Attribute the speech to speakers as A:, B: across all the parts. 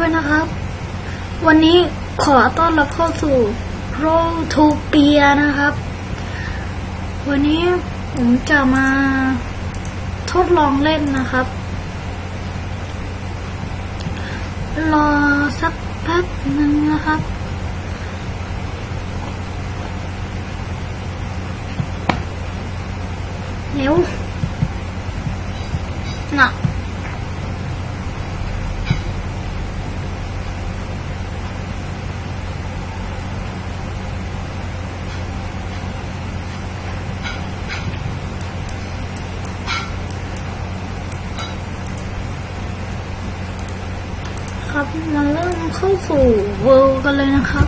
A: ด้วยนะครับ วันนี้ขอต้อนรับเข้าสู่โรทูเปียนะครับ วันนี้ผมจะมาทดลองเล่นนะครับ รอสักแป๊บหนึ่งนะครับ ครับมาเริ่มเข้าสู่เวิลด์กันเลยนะครับ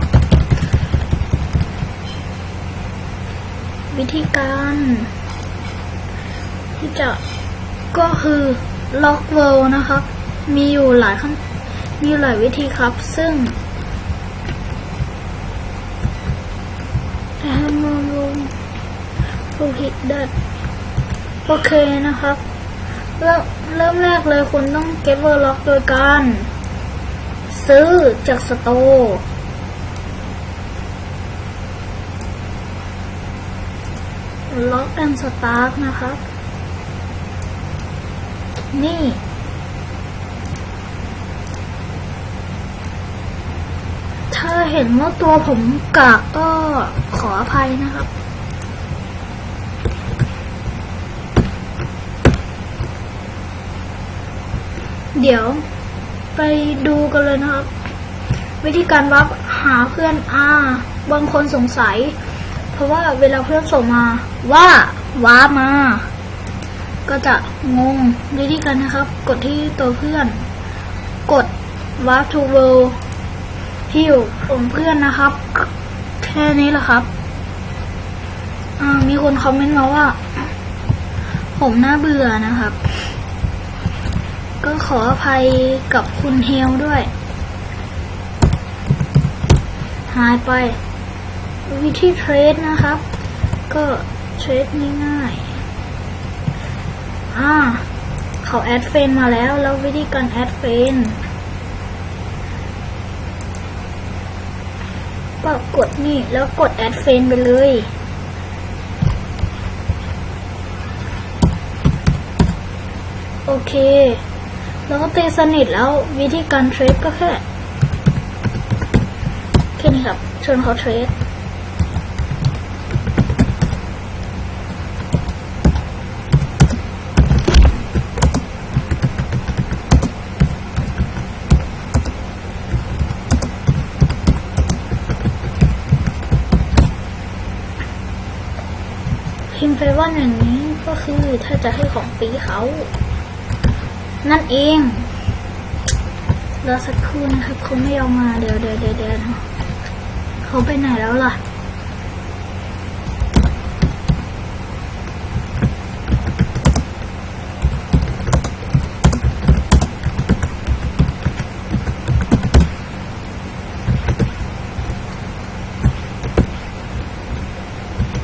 A: วิธีการ ที่จะก็คือล็อกเวิลด์นะครับ มีอยู่หลายขั้นมีหลายวิธีครับ ซึ่งแอมโมลูรูฮิตดัดโอเคนะครับ เริ่มเริ่มแรกเลยคุณต้องเก็บเวอร์ล็อกโดยการ ซื้อจากสโตร์ล็อกแอนสตาร์กนะครับ นี่ ถ้าเห็นว่าตัวผมกากก็ขออภัยนะครับเดี๋ยว ไปดูกันเลยนะครับ วิธีการวับหาเพื่อนอาบางคนสงสัย เพราะว่าเวลาเพื่อนส่งมาว่าว้ามา ก็จะงงวิธีการนะครับ กดที่ตัวเพื่อน กด warp to world ที่อยู่ของเพื่อนนะครับ แค่นี้แหละครับอ่ามีคนคอมเมนต์มาว่า ผมน่าเบื่อนะครับ ก็ขออภัยกับคุณเฮลด้วย หายไป วิธีเทรดนะครับ ก็เทรดง่ายๆอ่าเขาแอดเฟนมาแล้ว แล้ววิธีการแอดเฟนก็กดนี่แล้วกดแอดเฟนไปเลยโอเค แล้วก็ตีสนิทแล้ววิธีการเทรดก็แค่แค่นี้ครับชวนเขาเทรดพิมพ์ไปว่าอย่างนี้ก็คือถ้าจะให้ของฟรีเขา นั่นเองรอสักครู่นะครับเขาไม่ยอมมาเดี๋ยวเดี๋ยวเดี๋ยวเดี๋ยวเขาไปไหนแล้วล่ะ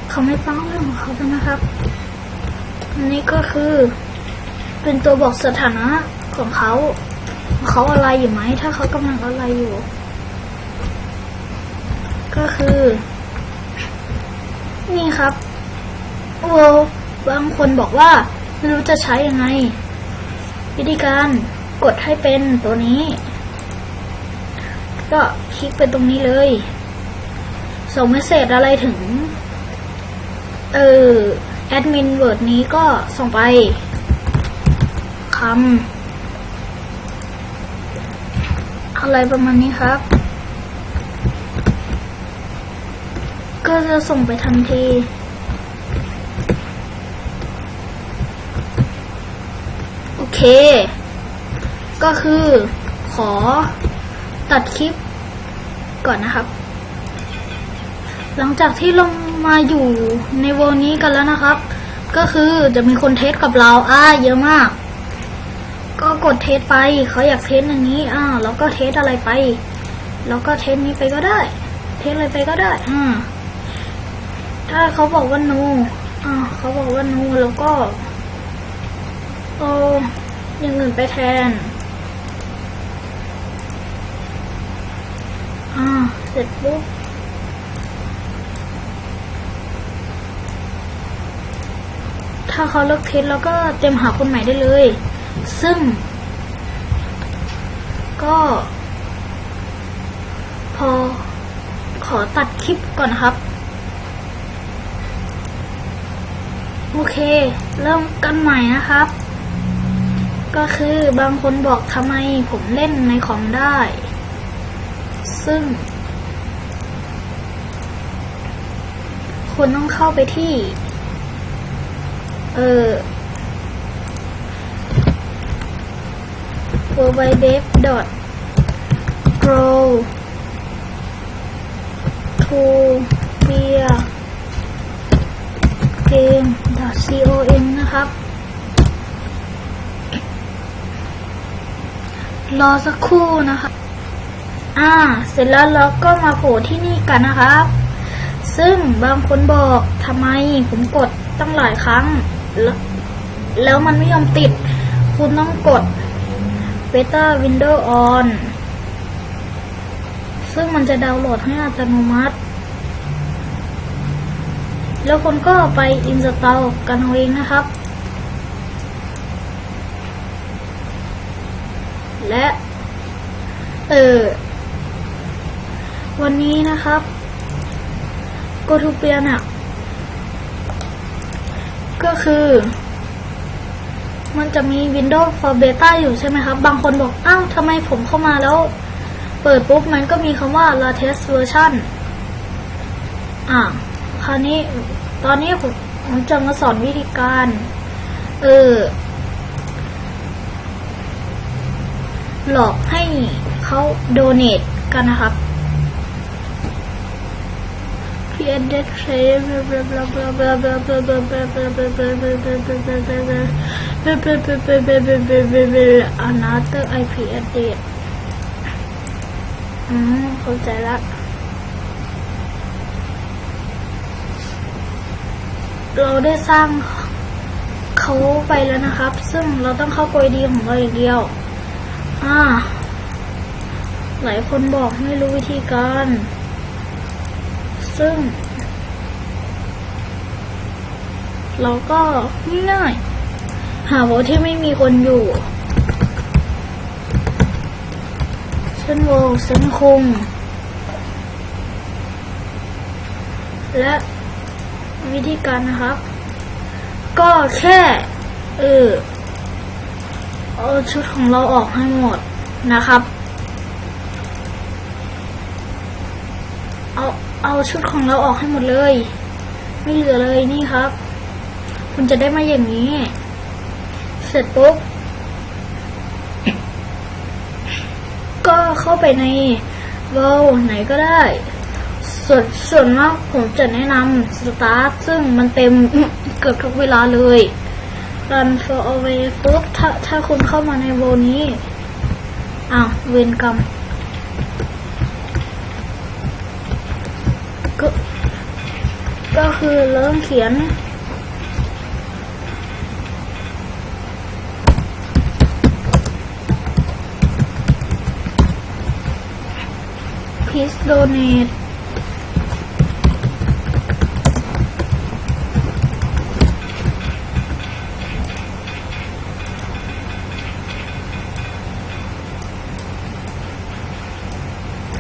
A: เขาไม่ฟังเรื่องของเขาแล้วนะครับ อันนี้ก็คือ เป็นตัวบอกสถานะของเขา เขาอะไรอยู่ไหม ถ้าเขากำลังอะไรอยู่ ก็คือ นี่ครับ โอ้บางคนบอกว่า ไม่รู้จะใช้ยังไง วิธีการกดให้เป็นตัวนี้ ก็คลิกไปตรงนี้เลย ส่งเมสเซจอะไรถึง เออแอดมินเวิร์ดนี้ก็ส่งไป คำอะไรประมาณนี้ครับ ก็จะส่งไปทันทีโอเค ก็คือขอตัดคลิปก่อนนะครับ หลังจากที่ลงมาอยู่ในวลนี้กันแล้วนะครับ ก็คือจะมีคนเทสกับเราอ่าเยอะมาก ก็กดเทสไปเขาอยากเทสอย่างนี้อ่าแล้วก็เทสอะไรไป แล้วก็เทสนี้ไปก็ได้ เทสอะไรไปก็ได้อ่าถ้าเขาบอกว่า no อ่าเขาบอกว่า no แล้วก็โออย่างอื่นไปแทนอ่าเสร็จปุ๊บถ้าเขาเลิกเทสแล้วก็เตรียมหาคนใหม่ได้เลย ซึ่ง ก็ พอขอตัดคลิปก่อนนครับ โอเค เริ่มกันใหม่นะครับ ก็คือบางคนบอกทำไมผมเล่นในคอมได้ ซึ่งคุณต้องเข้าไปที่ เออ www.grow to beer game com นะครับ รอสักครู่นะคะอ่า เสร็จแล้วเราก็มาโผล่ที่นี่กันนะครับ ซึ่งบางคนบอกทำไมผมกดตั้งหลายครั้ง แล้วแล้วมันไม่ยอมติด คุณต้องกด Beta Window On ซึ่งมันจะดาวน์โหลดให้อัตโนมัติ แล้วคนก็ไป install กันเอาเองนะครับ และ เออ วันนี้นะครับ g o t o p i a น่ะก็คือ มันจะมี Windows for Beta อยู่ใช่ไหมครับ บางคนบอก อ้าวทำไมผมเข้ามาแล้ว เปิดปุ๊บ มันก็มีคำว่า latest version อะคราวนี้ ตอนนี้ผมผมจะมาสอนวิธีการ เออ หลอกให้เขาโดเน a กันนะครับพีเอ็นเดทเรอันนัตเตอร์ ไอพีเอเดทอืมเข้าใจละเราได้สร้างเขาไปแล้วนะครับ ซึ่งเราต้องเข้าโปรดีของเราอย่างเดียว อ่า หลายคนบอกไม่รู้วิธีการ ซึ่ง เราก็ง่าย หาโบที่ไม่มีคนอยู่เช่นโวเซนคงและวิธีการนะครับ ก็แค่เออเอาชุดของเราออกให้หมดนะครับ เอาเอาชุดของเราออกให้หมดเลย ไม่เหลือเลยนี่ครับ คุณจะได้มาอย่างนี้ เสร็จปุ๊บ ก็เข้าไปในเวลไหนก็ได้ ส่วนส่วนมากผมจะแนะนำสตาร์ทซึ่งมันเต็มเกือบทุกเวลาเลย run for away ปุ๊บถ้าถ้าคุณเข้ามาในโวนี้ อ้าว เวนกรรมก็ก็คือเริ่มเขียน please donate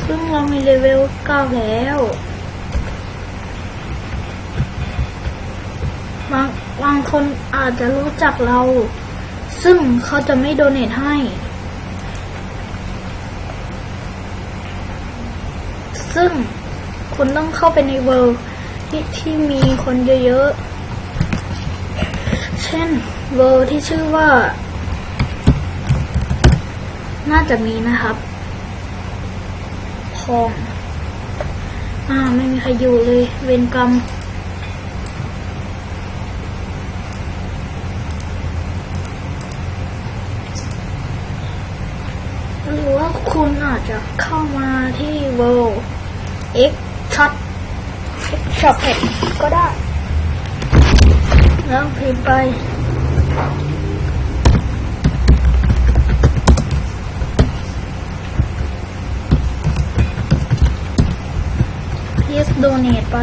A: ซึ่งเรามีเลเวลเก้าแล้วบางบางคนอาจจะรู้จักเรา ซึ่งเขาจะไม่โดเนทให้ ซึ่งคุณต้องเข้าไปในเวิลด์ที่ที่มีคนเยอะๆ เช่นเวิลด์ที่ชื่อว่า น่าจะมีนะครับคองอ่าไม่มีใครอยู่เลย เวรกรรมหรือว่าคุณอาจจะเข้ามาที่ World x ช็อต x ช็อตเผ็ดก็ได้ แล้วพิมพ์ไปพีสโดเนตไป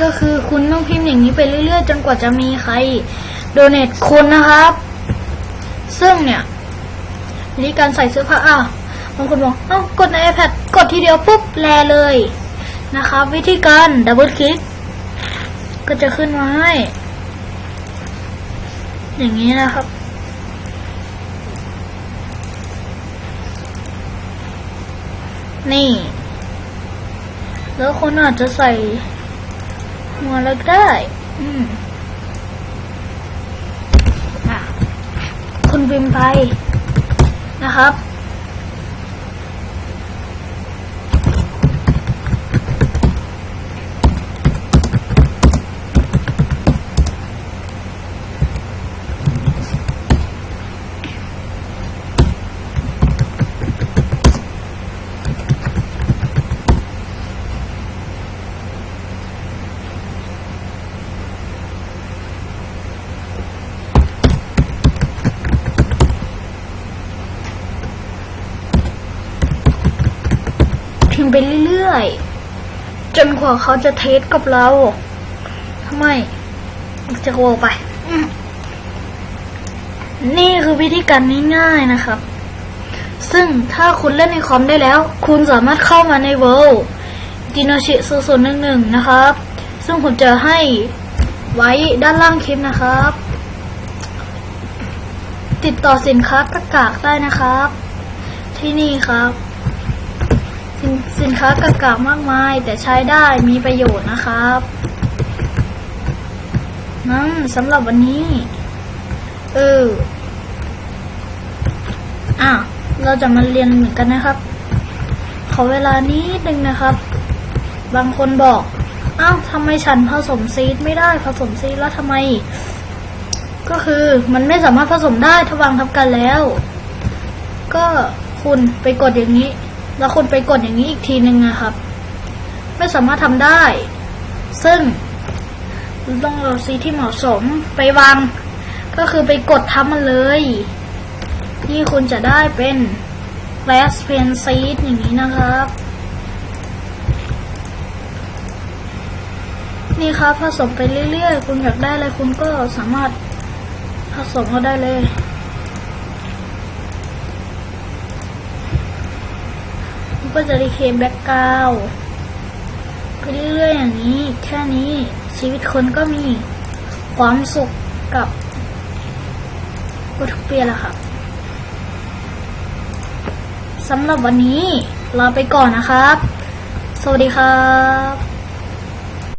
A: ก็คือคุณต้องพิมพ์อย่างนี้ไปเรื่อยๆ จนกว่าจะมีใครโดเนทคุณนะครับ ซึ่งเนี่ยวิธีการใส่เสื้อผ้าอะบางคนบอกเอ้ากดใน iPad กดทีเดียวปุ๊บแลเลยนะครับ วิธีการดับเบิลคลิกก็จะขึ้นมาให้ อย่างนี้นะครับ นี่ แล้วคนอาจจะใส่หัวแล้วก็ได้ อืมอะคุณพิมพ์ไปนะครับ มพ์ไปเรื่อยๆ จนกว่าเขาจะเทสกับเราทำไมจะโกไป นี่คือวิธีการง่ายๆนะครับ ซึ่งถ้าคุณเล่นในคอมได้แล้ว คุณสามารถเข้ามาใน World d i n o s h i 0011นะครับ ซึ่งผมจะให้ไว้ด้านล่างคลิปนะครับ ติดต่อสินค้ากากากได้นะครับ ที่นี่ครับ สินสินค้ากากากมากมาย แต่ใช้ได้มีประโยชน์นะครับนั่นสำหรับวันนี้ เอออะเราจะมาเรียนเหมือนกันนะครับ ขอเวลานิดนึงนะครับ บางคนบอกอ้าวทำไมฉันผสมซีดไม่ได้ผสมซีดแล้วทำไม ก็คือมันไม่สามารถผสมได้ถ้าวางทับกันแล้ว ก็คุณไปกดอย่างนี้ แล้วคุณไปกดอย่างนี้อีกทีหนึ่งนะครับ ไม่สามารถทำได้ ซึ่งต้องเอาซีที่เหมาะสมไปวาง ก็คือไปกดทับมันเลย นี่คุณจะได้เป็น glass pen seed อย่างนี้นะครับ นี่ครับผสมไปเรื่อยๆ คุณอยากได้อะไรคุณก็สามารถผสมก็ได้เลย มัน ก็จะได้เคแบ็กกราวไปเรื่อยๆอย่างนี้ แค่นี้ชีวิตคนก็มีความสุขกับวัตถุเปียแหละครับสำหรับวันนี้ลาไปก่อนนะครับ สวัสดีครับ